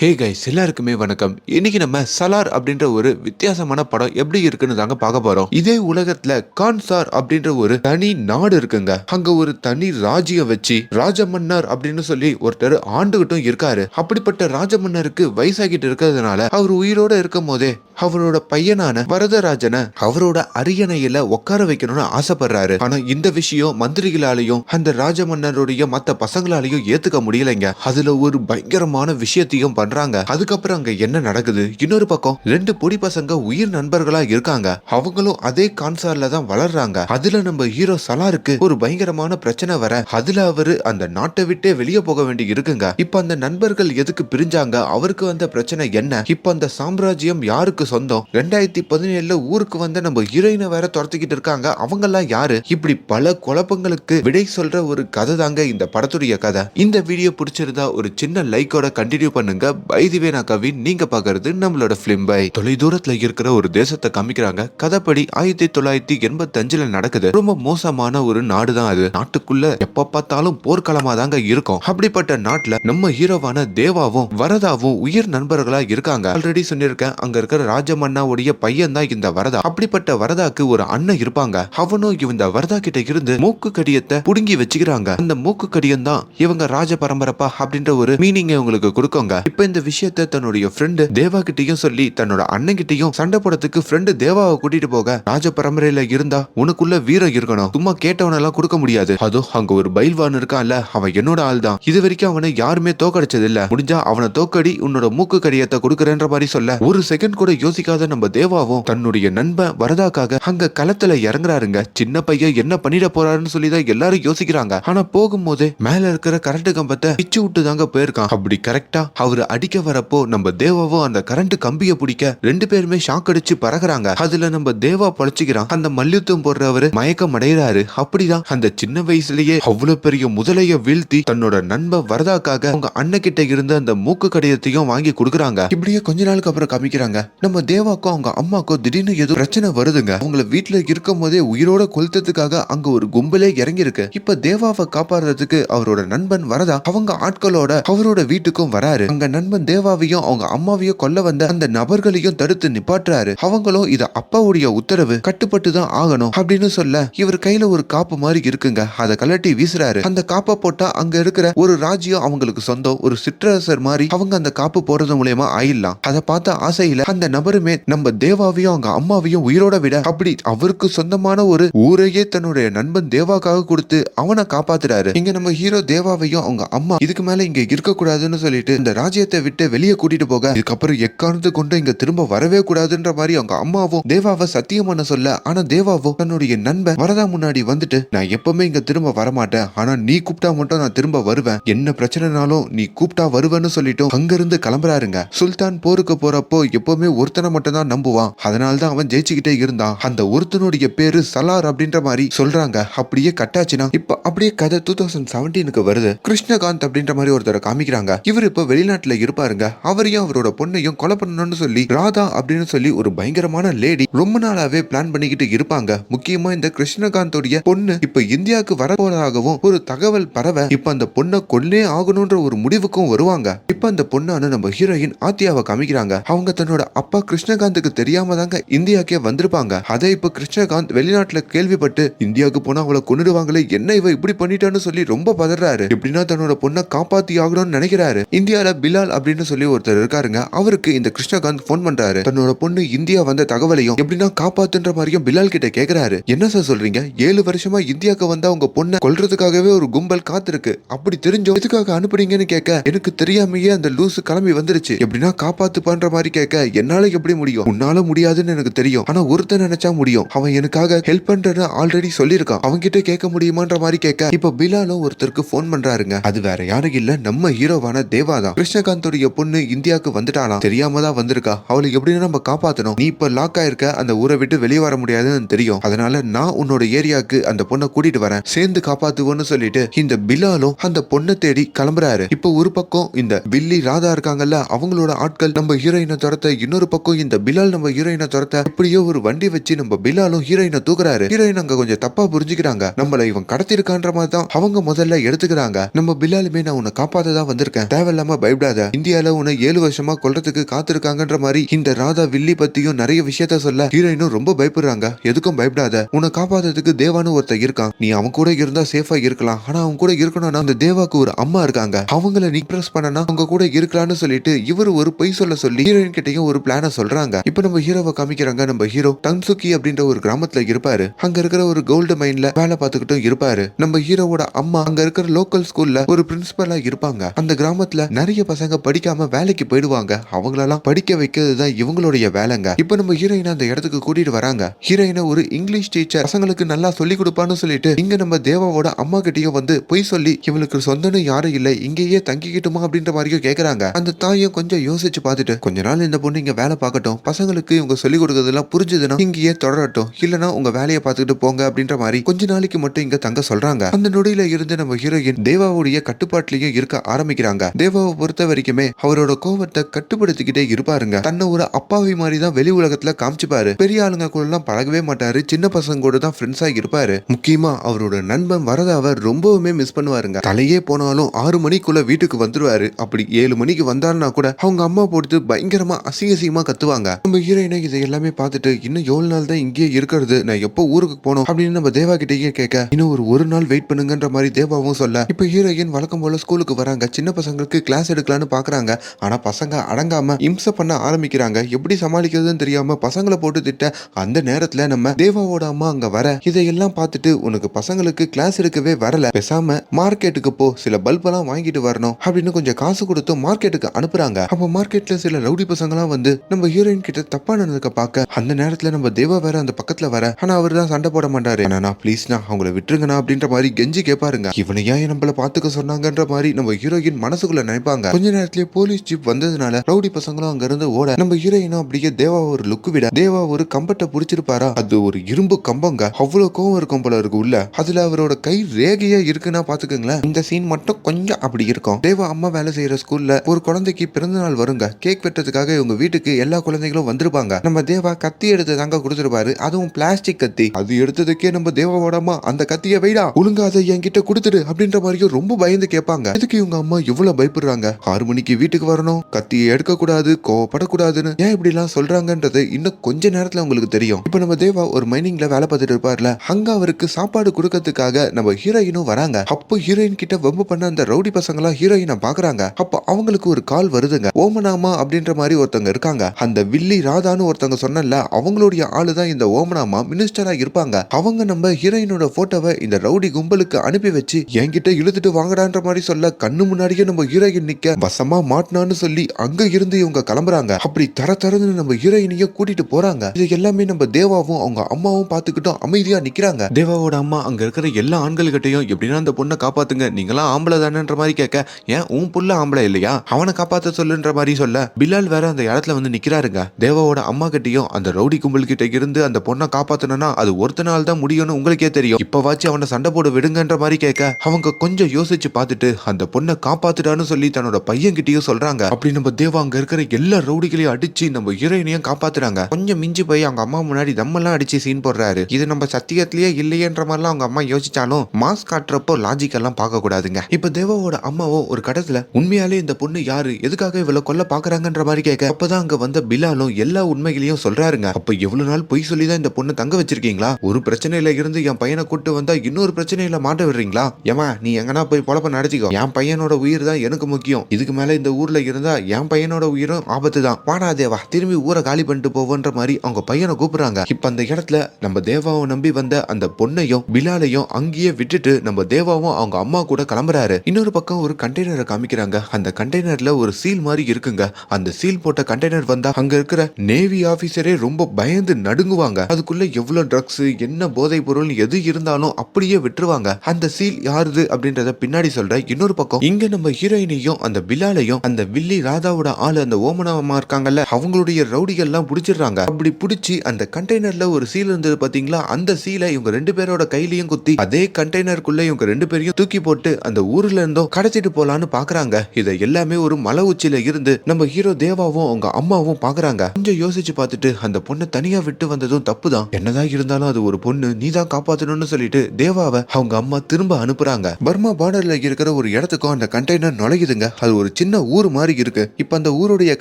Hey guys எல்லாருக்குமே வணக்கம். இன்னைக்கு நம்ம சலார் அப்படின்ற ஒரு வித்தியாசமான படம் எப்படி இருக்குன்னு தாங்க பார்க்க போறோம். இதே உலகத்துல கான்சார் அப்படின்ற ஒரு தனி நாடு இருக்குங்க. அங்க ஒரு தனி ராஜ்யம் வச்சு ராஜமன்னர் அப்படின்னு சொல்லி ஒருத்தர் ஆண்டுகிட்டும் இருக்காரு. அப்படிப்பட்ட ராஜமன்னருக்கு வயசாகிட்டு இருக்கிறதுனால அவர் உயிரோட இருக்கும் போதே அவரோட பையனான வரதராஜனை அவரோட அரியணையில உட்கார வைக்கணும்னு ஆசைப்படுறாரு. ஆனா இந்த விஷயம் மந்திரிகளாலையும் அந்த ராஜமன்னருடைய மத்த பசங்களாலையும் ஏத்துக்க முடியலைங்க. அதுல ஒரு பயங்கரமான விஷயத்தையும் பண்றாங்க. அதுக்கப்புறம் அங்க என்ன நடக்குது? இன்னொரு பக்கம் ரெண்டு பொடி பசங்க உயிர் நண்பர்களா இருக்காங்க. அவங்களும் அதே கான்சார்ல தான் வளர்றாங்க. அதுல நம்ம ஹீரோ சலாருக்கு ஒரு பயங்கரமான பிரச்சனை வர அதுல அவரு அந்த நாட்டை விட்டே வெளியே போக வேண்டி இருக்குங்க. இப்ப அந்த நண்பர்கள் எதுக்கு பிரிஞ்சாங்க? அவருக்கு வந்த பிரச்சனை என்ன? இப்ப அந்த சாம்ராஜ்யம் யாருக்கு சொந்தம்? ரெண்டாயிரத்தி பதினேழுல ஊருக்கு வந்த நம்ம ஹீரோயினை வேற துரத்திக்கிட்டு இருக்காங்க. அவங்க எல்லாம் யாரு? இப்படி பல குழப்பங்களுக்கு விடை சொல்ற ஒரு கதை தாங்க இந்த படத்துடைய கதை. இந்த வீடியோ பிடிச்சிருந்தா ஒரு சின்ன லைக்கோட கண்டினியூ பண்ணுங்க. பைதிவே நான் கவின் நீங்க பாக்குறது நம்மளோட பிலிம் பை. தொலை தூரத்துல இருக்கிற ஒரு தேசத்தை காமிக்கிறாங்க. கதைப்படி ஆயிரத்தி தொள்ளாயிரத்தி எண்பத்தி அஞ்சுல நடக்குது. ரொம்ப மோசமான ஒரு நாடு தான் அது. நாட்டுக்குள்ள எப்ப பார்த்தாலும் போர்க்களமா தாங்க இருக்கும். அப்படிப்பட்ட நாட்டுல நம்ம ஹீரோவான தேவாவும் வரதாவும் உயிர் நண்பர்களா இருக்காங்க. ஆல்ரெடி சொல்லியிருக்கேன் அங்க இருக்கிற ராஜமன்னாவுடைய பையன் தான் இந்த வரதா. அப்படிப்பட்ட வரதாக்கு ஒரு அண்ணன் இருப்பாங்க. அவனும் இந்த வரதா கிட்ட இருந்து மூக்கு கடியத்தை புடுங்கி வச்சுக்கிறாங்க. அந்த மூக்கு கடியம் தான் இவங்க ராஜ பரம்பரப்பா அப்படின்ற ஒரு மீனிங் இவங்களுக்கு கொடுக்கோங்க. இப்ப இந்த விஷயத்த தன்னுடைய ஃப்ரெண்டு தேவா கிட்டையும் சொல்லி தன்னோட அண்ணன் கிட்டையும் சண்டை போடத்துக்கு ஃப்ரெண்டு தேவாவை கூட்டிட்டு போக ராஜ பரம்பரையில இருந்தா உனக்குள்ள வீரம் இருக்கணும். சும்மா கேட்டவனெல்லாம் கொடுக்க முடியாது. அதோ அங்க ஒரு பயில்வான் இருக்கான்ல அவன் என்னோட ஆள் தான் இது வரைக்கும் அவனை யாருமே தோக்கடிச்சது இல்ல முடிஞ்சா அவனை தோக்கடி உன்னோட மூக்கு கடியத்தை கொடுக்குறேன்ற மாதிரி சொல்ல. ஒரு செகண்ட் கூட யோசிக்காத நம்ம தேவாவும் தன்னுடைய நண்பன் வரதாக்காக அங்க களத்துல இறங்குறாருங்க. சின்ன பையன் என்ன பண்ணிட போறாருன்னு சொல்லி தான் எல்லாரும் யோசிக்கிறாங்க. ஆனா போகும்போது மேல இருக்கிற கரண்ட் கம்பத்தை பிச்சு விட்டு தாங்க போயிருக்கான். அப்படி கரெக்டா அவரு அடிக்க வரப்போ நம்ம தேவாவும் அந்த கரண்ட் கம்பியை பிடிக்க ரெண்டு பேருமே ஷாக் அடிச்சு பறகுறாங்க. அதுல நம்ம தேவா பொழைச்சிக்கிறான். அந்த மல்யுத்தம் போடுறவரு மயக்கம் அடைகிறாரு. அப்படிதான் அந்த சின்ன வயசுலயே அவ்வளவு பெரிய முதலைய வீழ்த்தி தன்னோட நண்பன் வரதாக்காக அவங்க அண்ணன் கிட்ட இருந்து அந்த மூக்கு கடிதத்தையும் வாங்கி கொடுக்குறாங்க. இப்படியே கொஞ்ச நாளுக்கு அப்புறம் காமிக்கிறாங்க. நம்ம தேவாக்கும் அவங்க அம்மாக்கும் திடீர்னு ஏதோ பிரச்சனை வருதுங்க. அவங்கள வீட்டுல இருக்கும் போதே உயிரோட கொளுத்ததுக்காக அங்க ஒரு கும்பலே இறங்கி இருக்கு இப்ப தேவாவை காப்பாடுறதுக்கு அவரோட நண்பன் வரதா? அவங்க ஆட்களோட அவரோட வீட்டுக்கும் வராரு. அங்க நண்பன் தேவாவையும் அவங்க அம்மாவையும் கொல்ல வந்த அந்த நபர்களையும் தடுத்து நிப்பாட்டுறாரு. அவங்களும் இது அப்பாவுடைய உத்தரவு கட்டுப்பட்டு தான் ஆகணும் அப்படின்னு சொல்ல இவர் கையில ஒரு காப்பு மாதிரி இருக்குங்க. அதை கலட்டி வீசுறாரு. அந்த காப்பை போட்டா அங்க இருக்கிற ஒரு ராஜ்யம் அவங்களுக்கு சொந்தம். ஒரு சிற்றரசர் மாதிரி அவங்க அந்த காப்பு போறது மூலியமா ஆயிடலாம். அதை பார்த்த ஆசையில அந்த நபருமே நம்ம தேவாவையும் அவங்க அம்மாவையும் உயிரோட விட அப்படி அவருக்கு சொந்தமான ஒரு ஊரையே தன்னுடைய நண்பன் தேவாக்காக கொடுத்து அவனை காப்பாத்துறாரு. இங்க நம்ம ஹீரோ தேவாவையும் அவங்க அம்மா இதுக்கு மேல இங்க இருக்க கூடாதுன்னு சொல்லிட்டு இந்த ராஜ்யத்தை விட்டு வெளியே கூட்டிட்டு போக. இதுக்கப்புறம் எக்காரணத்து கொண்டு இங்க திரும்ப வரவே கூடாதுன்ற மாதிரி அவங்க அம்மாவும் தேவாவை சத்தியம் பண்ண சொல்ல ஆனா தேவாவும் தன்னுடைய நண்பன் வரதா முன்னாடி வந்துட்டு நான் எப்பவுமே இங்க திரும்ப வரமாட்டேன். ஆனா நீ கூப்பிட்டா மட்டும் நான் திரும்ப வருவேன். என்ன பிரச்சனைனாலும் நீ கூப்பிட்டா வருவேன்னு சொல்லிட்டும் அங்கிருந்து கிளம்புறாருங்க. சுல்தான் போருக்கு போறப்போ எப்பவுமே ஒருத்தனை மட்டும் தான் நம்புவான். அதனாலதான் அவன் ஜெயிச்சுக்கிட்டே இருந்தான். அந்த ஒருத்தனுடைய பேரு சலார் அப்படின்ற மாதிரி சொல்றாங்க. அப்படியே கட்டாச்சுன்னா இப்ப அப்படியே கதை டூ தௌசண்ட் செவன்டீனுக்கு வருது. கிருஷ்ணகாந்த் அப்படின்ற மாதிரி ஒருத்தரை காமிக்கிறாங்க. இவர் இப்ப வெளிநாட்டுல இருப்பாருங்க. அவரையும் அவரோட பொண்ணையும் கொலை பண்ணணும்னு சொல்லி ராதா அப்படின்னு சொல்லி ஒரு பயங்கரமான லேடி ரொம்ப நாளாவே பிளான் பண்ணிக்கிட்டு இருப்பாங்க. முக்கியமா இந்த கிருஷ்ணகாந்தோடைய பொண்ணு இப்ப இந்தியாவுக்கு வரப்போறதாகவும் ஒரு தகவல் பரவ இப்ப அந்த பொண்ணை கொள்ளே ஆகணும்ன்ற ஒரு முடிவுக்கும் வருவாங்க. இப்ப அந்த பொண்ணான நம்ம ஹீரோயின் ஆத்தியாவை காமிக்கிறாங்க. அவங்க தன்னோட அப்பா கிருஷ்ணகாந்துக்கு தெரியாம தாங்க இந்தியாக்கே வந்திருப்பாங்க. அதை இப்ப கிருஷ்ணகாந்த் வெளிநாட்டுல கேள்விப்பட்டு இந்தியாவுக்கு போனா அவளை கொண்டுடுவாங்களே என்ன இவ இப்படி பண்ணிட்டான்னு சொல்லி ரொம்ப பதறாரு. எப்படின்னா தன்னோட பொண்ணை காப்பாத்தி ஆகணும்னு நினைக்கிறாரு. இந்தியால பிலால் அப்படின்னு சொல்லி ஒருத்தர் இருக்காருங்க. அவருக்கு இந்த கிருஷ்ணகாந்த் போன் பண்றாரு. தன்னோட பொண்ணு இந்தியா வந்த தகவலையும் எப்படின்னா காப்பாத்துன்ற மாதிரியும் பிலால் கிட்ட கேக்குறாரு. என்ன சார் சொல்றீங்க? ஏழு வருஷமா இந்தியாவுக்கு வந்தா உங்க பொண்ணை கொல்றதுக்காகவே ஒரு கும்பல் காத்திருக்கு. அப்படி தெரிஞ்சோம் எதுக்காக அனுப்புறீங்கன்னு கேட்க எனக்கு தெரியாமயே அந்த லூசு கிளம்பி வந்துருச்சு. எப்படின்னா காப்பாத்து பண்ற மாதிரி கேட்க என்னால எப்படி முடியும்? உன்னால முடியாதுன்னு எனக்கு தெரியும். ஆனா ஒருத்தன் நினைச்சா முடியும். அவன் எனக்காக ஹெல்ப் பண்றேன்னு ஆல்ரெடி சொல்லியிருக்கான். அவன் கிட்ட கேட்க முடியுமான்ற மாதிரி கேட்க இப்ப பிலாலும் ஒருத்தருக்கு போன் பண்றாருங்க. அது வேற யாரும் இல்ல. நம்ம ஹீரோவான தேவா தான். கிருஷ்ணகாந்தோடைய பொண்ணு இந்தியாவுக்கு வந்துட்டாலாம் தெரியாம தான் வந்திருக்கா. அவளை எப்படின்னு நம்ம காப்பாத்தணும். நீ இப்ப லாக் ஆயிருக்க அந்த ஊரை விட்டு வெளியே வர முடியாதுன்னு தெரியும். அதனால நான் உன்னோட ஏரியாவுக்கு அந்த பொண்ணை கூட்டிட்டு வரேன். சேர்ந்து காப்பாத்துவோன்னு சொல்லிட்டு இந்த பிலாலும் அந்த பொண்ணை தேடி கிளம்புறாரு. இப்ப ஒரு பக்கம் இந்த பில்லி ராதா இருக்காங்கல்ல அவங்களோட ஆட்கள் நம்ம ஹீரோயினை துரத்த இன்னொரு பக்கம் இந்த பிலால் நம்ம ஹீரோயினை துரத்த இப்படியோ ஒரு வண்டி வச்சு நம்ம பிலாலும் ஹீரோயினை தூக்குறாரு. ஹீரோயின் அங்க கொஞ்சம் தப்பா புரிஞ்சுக்கிறாங்க. நம்மள இவன் கடத்திருக்கான்ற மாதிரி தான் அவங்க முதல்ல எடுத்துக்கிறாங்க. நம்ம பிலாலுமே நான் உன்னை காப்பாத்த தான் வந்திருக்கேன். தேவையில்லாம பயப்படாத. இந்தியால உன ஏழு வருஷமா கொல்றதுக்கு காத்திருக்காங்கன்ற மாதிரி இந்த ராதா வில்லி பத்தியும் நிறைய விஷயத்த சொல்ல ஹீரோயினும் ரொம்ப பயப்படுறாங்க. எதுக்கும் பயப்படாத. உன்னை காப்பாத்துறதுக்கு தேவான்னு ஒருத்தன் இருக்கான். நீ அவன் கூட இருந்தா சேஃபா இருக்கலாம். ஆனா அவன் கூட இருக்கணும்னா அந்த தேவாக்கு ஒரு அம்மா இருக்காங்க. அவங்கள நீ இம்ப்ரெஸ் பண்ணனா அவங்க கூட இருக்கலாம்னு சொல்லிட்டு இவர் ஒரு பொய் சொல்ல சொல்லி ஹீரோயின் கிட்டயும் ஒரு பிளான சொல்றாங்க. இப்ப நம்ம ஹீரோவை காமிக்கிறாங்க. நம்ம ஹீரோ டன்சுக்கி அப்படின்ற ஒரு கிராமத்துல இருப்பாரு. அங்க இருக்கிற ஒரு கோல்டு மைன்ல வேலை பார்த்துக்கிட்டும் இருப்பாரு. நம்ம ஹீரோவோட அம்மா அங்க இருக்கிற லோக்கல் ஸ்கூல்ல ஒரு பிரின்சிபலா இருப்பாங்க. அந்த கிராமத்துல நிறைய பசங்க படிக்காம வேலைக்கு போயிடுவாங்க. அவங்களெல்லாம் படிக்க வைக்கிறது தான் இவங்களுடைய வேலைங்க. இப்போ நம்ம ஹீரோயினை அந்த இடத்துக்கு கூட்டிட்டு வராங்க. ஹீரோயினை ஒரு இங்கிலீஷ் டீச்சர் பசங்களுக்கு நல்லா சொல்லி கொடுப்பான்னு சொல்லிட்டு இங்க நம்ம தேவாவோட அம்மா கிட்டயும் வந்து பொய் சொல்லி இவளுக்கு சொந்தம்னு யாரும் இல்லை. இங்கேயே தங்கிக்கிட்டுமா? அப்படின்ற மாதிரியும் கேக்குறாங்க. அந்த தாயும் கொஞ்சம் யோசிச்சு பார்த்துட்டு கொஞ்ச நாள் இந்த பொண்ணு இங்க வேலை பார்க்கட்டும். பசங்களுக்கு இவங்க சொல்லி கொடுக்கறதெல்லாம் புரிஞ்சுதுன்னா இங்கேயே தொடரட்டும். இல்லனா உங்க வேலையை பார்த்துக்கிட்டு போங்க. அப்படின்ற மாதிரி கொஞ்ச நாளைக்கு மட்டும் இங்க தங்க சொல்றாங்க. அந்த நொடியில இருந்து நம்ம ஹீரோயின் தேவாவுடைய கட்டுப்பாட்டிலையும் இருக்க ஆரம்பிக்கிறாங்க. தேவாவை பொறுத்த வரைக்கும் அவரோட கோவத்தை கட்டுப்படுத்திக்கிட்டே இருப்பாருங்க. தன்னை ஒரு அப்பாவி மாதிரி தான் வெளி உலகத்துல காமிச்சுப்பாரு. பெரிய ஆளுங்க கூட எல்லாம் பழகவே மாட்டாரு. சின்ன பசங்க கூட தான் ஃப்ரெண்ட்ஸா இருப்பாரு. முக்கியமா அவரோட நண்பன் வரதாவை ரொம்பவுமே மிஸ் பண்ணுவாருங்க. தலையே போனாலும் ஆறு மணிக்குள்ள வீட்டுக்கு வந்துருவாரு. அப்படி ஏழு மணிக்கு வந்தாருன்னா கூட அவங்க அம்மா போட்டு பயங்கரமா அசிங்க கத்துவாங்க. நம்ம ஹீரோயினை இதை எல்லாமே பார்த்துட்டு இன்னும் ஏழு நாள் தான் இங்கேயே இருக்கிறது? நான் எப்போ ஊருக்கு போனோம் அப்படின்னு நம்ம தேவா கிட்டேயே கேட்க இன்னும் ஒரு ஒரு நாள் வெயிட் பண்ணுங்கன்ற மாதிரி தேவாவும் சொல்ல இப்போ ஹீரோயின் வழக்கம் போல ஸ்கூலுக்கு வராங்க. சின்ன பசங்களுக்கு கிளாஸ் எடுக்கலான்னு பார்க்குறாங்க ஆனால் பசங்க அடங்காமல் இம்சை பண்ண ஆரம்பிக்கிறாங்க. எப்படி சமாளிக்கிறதுன்னு தெரியாமல் பசங்களை போட்டு திட்ட அந்த நேரத்தில் நம்ம தேவாவோட அம்மா அங்கே வர. இதையெல்லாம் பார்த்துட்டு உனக்கு பசங்களுக்கு கிளாஸ் எடுக்கவே வரல. பேசாம மார்க்கெட்டுக்கு போ. சில பல்பெல்லாம் வாங்கிட்டு வரணும் அப்படின்னு கொஞ்சம் காசு கொடுத்து மார்க்கெட்டுக்கு அனுப்புறாங்க. அப்போ மார்க்கெட்ல சில ரவுடி பசங்களாம் வந்து நம்ம ஹீரோயின் கிட்ட தப்பா நடந்துக்க பார்க்க அந்த நேரத்துல நம்ம தேவா வேற அந்த பக்கத்துல வர. ஆனா அவர் தான் சண்டை போட மாட்டாரு. ஆனா ப்ளீஸ்ண்ணா அவங்கள விட்டுருங்கண்ணா அப்படின்ற மாதிரி கெஞ்சி கேட்பாருங்க இவனை ஏன் நம்மள பாத்துக்க சொன்னாங்கன்ற மாதிரி நம்ம ஹீரோயின் மனசுக்குள்ள நினைப்பாங்க. கொஞ்ச நேரத்திலேயே போலீஸ் ஜீப் வந்ததுனால ரவுடி பசங்களும் அங்க இருந்து ஓட நம்ம ஹீரோயினும் அப்படியே தேவா ஒரு லுக்கு விட தேவா ஒரு கம்பத்தை புடிச்சிருப்பாரா? அது ஒரு இரும்பு கம்பங்க. அவ்வளவு கோவம் இருக்கும் போல இருக்கு உள்ள. அதுல அவரோட கை ரேகையா இருக்குன்னா பாத்துக்கோங்களேன். இந்த சீன் மட்டும் கொஞ்சம் அப்படி இருக்கும். தேவா அம்மா வேலை செய்யற ஸ்கூல்ல ஒரு குழந்தைக்கு பிறந்த நாள் வருங்க. கேக் வெட்டுறதுக்காக இவங்க வீட்டுக்கு எல்லா குழந்தைகளும் வந்திருப்பாங்க. நம்ம தேவா கத்தி எடுத்து தாங்க கொடுத்துருப்பாரு. அதுவும் பிளாஸ்டிக் கத்தி. அது எடுத்ததுக்கே நம்ம தேவாவோட அம்மா அந்த கத்திய வைடா. ஒழுங்கா அதை என்கிட்ட கொடுத்துடு அப்படின்ற மாதிரியும் ரொம்ப பயந்து கேட்பாங்க. இதுக்கு இவங்க அம்மா இவ்வளவு பயப்படுறாங்க? ஆறு மணிக்கு வீட்டுக்கு வரணும். கத்தியை எடுக்கக்கூடாது கோவப்படக்கூடாதுன்னு ஏன் இப்படி எல்லாம் சொல்றாங்கன்றது இன்னும் கொஞ்ச நேரத்துல உங்களுக்கு தெரியும். இப்ப நம்ம தேவா ஒரு மைனிங்ல வேலை பார்த்துட்டு இருப்பார்ல. அங்க அவருக்கு சாப்பாடு கொடுக்கறதுக்காக நம்ம ஹீரோயினும் வராங்க. அப்போ ஹீரோயின் கிட்ட வம்பு பண்ண அந்த ரவுடி பசங்களாம் ஹீரோயினை பாக்குறாங்க. அப்போ அவங்களுக்கு ஒரு கால் வருதுங்க. ஓமனாமா அப்படின்ற மாதிரி ஒருத்தவங்க இருக்காங்க. அந்த வில்லி ராதான்னு ஒருத்தவங்க சொன்னல அவங்களுடைய ஆளு தான் இந்த ஓமனாமா மினிஸ்டரா இருப்பாங்க. அவங்க நம்ம ஹீரோயினோட போட்டோவை இந்த ரவுடி கும்பலுக்கு அனுப்பி வச்சு என்கிட்ட இழுத்துட்டு வாங்கடான்ற மாதிரி சொல்ல கண்ணு முன்னாடியே நம்ம ஹீரோயின் நிக்க வசமா மாட்டினான்னு சொல்லி அங்க இருந்து இவங்க கிளம்புறாங்க. அப்படி தர தரன்னு நம்ம ஹீரோயினிய கூட்டிட்டு போறாங்க. இது எல்லாமே நம்ம தேவாவும் அவங்க அம்மாவும் பார்த்துக்கிட்டும் அமைதியா நிக்கிறாங்க. தேவாவோட அம்மா அங்க இருக்கிற எல்லா ஆண்கள்கிட்டையும் எப்படின்னா அந்த பொண்ணை காப்பாத்துங்க. நீங்களாம் ஆம்பளை தானேன்ற மாதிரி கேட்க ஏன் உன் புள்ள ஆம்பளை இல்லையா? அவனை காப்பாத்த சொல்லுன்ற மாதிரி சொல்ல. பிலால் வேற அந்த இடத்துல வந்து நிக்கிறாருங்க. தேவாவோட அம்மா கிட்டயும் அந்த ரவுடி கும்பல் கிட்ட இருந்து அந்த பொண்ணை காப்பாத்தணும்னா அது ஒருத்த நாள் தான் முடியும்னு உங்களுக்கே தெரியும். இப்பவாச்சும் அவனை சண்டை போட விடுங்கன்ற மாதிரி கேட்க அவங்க கொஞ்சம் யோசிச்சு பார்த்துட்டு அந்த பொண்ணை காப்பாத்துட்டான்னு சொல்லி தன்னோட பையன் கிட்டயும் சொல்றாங்க. அப்படி நம்ம தேவா அங்க இருக்கிற எல்லா ரவுடிகளையும் அடிச்சு நம்ம ஹீரோயினையும் காப்பாத்துறாங்க. கொஞ்சம் மிஞ்சி போய் அவங்க அம்மா முன்னாடி தம்மெல்லாம் அடிச்சு சீன் போடுறாரு. இது நம்ம சத்தியத்திலேயே இல்லையன்ற மாதிரிலாம் அவங்க அம்மா யோசிச்சாலும் மாஸ் காட்டுறப்போ லாஜிக் எல்லாம் பார்க்க கூடாதுங்க. இப்ப தேவாவோட அம்மாவோ ஒரு கடத்துல உண்மையாலே இந்த பொண்ணு யாரு? எதுக்காக இவ்வளவு கொல்ல பாக்குறாங்கன்ற மாதிரி கேட்க. அப்பதான் அங்க வந்த பிலாலும் எல்லா உண்மைகளையும் சொல்றாருங்க. அப்ப எவ்வளவு நாள் பொய் சொல்லி தான் இந்த பொண்ணு தங்க வச்சிருக்கீங்களா? ஒரு பிரச்சனையில இருந்து என் பையனை கூட்டு வந்தா இன்னொரு பிரச்சனையில மாட்ட விடுறீங்களா? ஏமா நீ எங்கனா போய் பொழப்ப நடத்திக்கோ என் பையனோட உயிர் தான் எனக்கு முக்கியம். இதுக்கு மேலே இந்த ஊர்ல இருந்தா என் பையனோட உயிரும் ஆபத்து தான். வாடா தேவா திரும்பி ஊரை காலி பண்ணிட்டு போவோன்ற மாதிரி அவங்க பையனை கூப்பிடுறாங்க. இப்ப அந்த இடத்துல நம்ம தேவாவை நம்பி வந்த அந்த பொண்ணையும் பிலாலையும் அங்கேயே விட்டுட்டு நம்ம தேவாவும் அவங்க அம்மா கூட கிளம்புறாரு. இன்னொரு பக்கம் ஒரு கண்டெய்னரை காமிக்கிறாங்க. அந்த கண்டெய்னர்ல ஒரு சீல் மாதிரி இருக்குங்க. அந்த சீல் போட்ட கண்டெய்னர் வந்தா அங்க இருக்கிற நேவி ஆபீசரே ரொம்ப பயந்து நடுங்குவாங்க. அதுக்குள்ள எவ்வளவு ட்ரக்ஸ் என்ன போதைப் பொருள் எது இருந்தாலும் அப்படியே விட்டுருவாங்க. அந்த சீல் யாருது அப்படின்றத பின்னாடி சொல்ற இன்னொரு பக்கம் இங்க நம்ம ஹீரோயினையும் அந்த பிலா எல்லாலையும் அந்த வில்லி ராதாவோட ஆளு அந்த ஓமனாவமா இருக்காங்கல்ல அவங்களுடைய ரவுடிகள் எல்லாம் புடிச்சிடுறாங்க. அப்படி புடிச்சு அந்த கண்டெய்னர்ல ஒரு சீல் இருந்தது பாத்தீங்களா? அந்த சீலை இவங்க ரெண்டு பேரோட கையிலையும் குத்தி அதே கண்டெய்னருக்குள்ள இவங்க ரெண்டு பேரையும் தூக்கி போட்டு அந்த ஊர்ல இருந்தும் கடத்திட்டு போலான்னு பாக்குறாங்க. இதை எல்லாமே ஒரு மலை உச்சியில இருந்து நம்ம ஹீரோ தேவாவும் அவங்க அம்மாவும் பாக்குறாங்க. கொஞ்சம் யோசிச்சு பார்த்துட்டு அந்த பொண்ணை தனியா விட்டு வந்ததும் தப்புதான். என்னதான் இருந்தாலும் அது ஒரு பொண்ணு நீ தான் காப்பாத்தணும்னு சொல்லிட்டு தேவாவை அவங்க அம்மா திரும்ப அனுப்புறாங்க. பர்மா பார்டர்ல இருக்கிற ஒரு இடத்துக்கும் அந்த கண்டெய்னர் நுழையுதுங்க. அது ஒரு சின்ன ஊர் மாதிரி இருக்கு. இப்ப அந்த ஊருடைய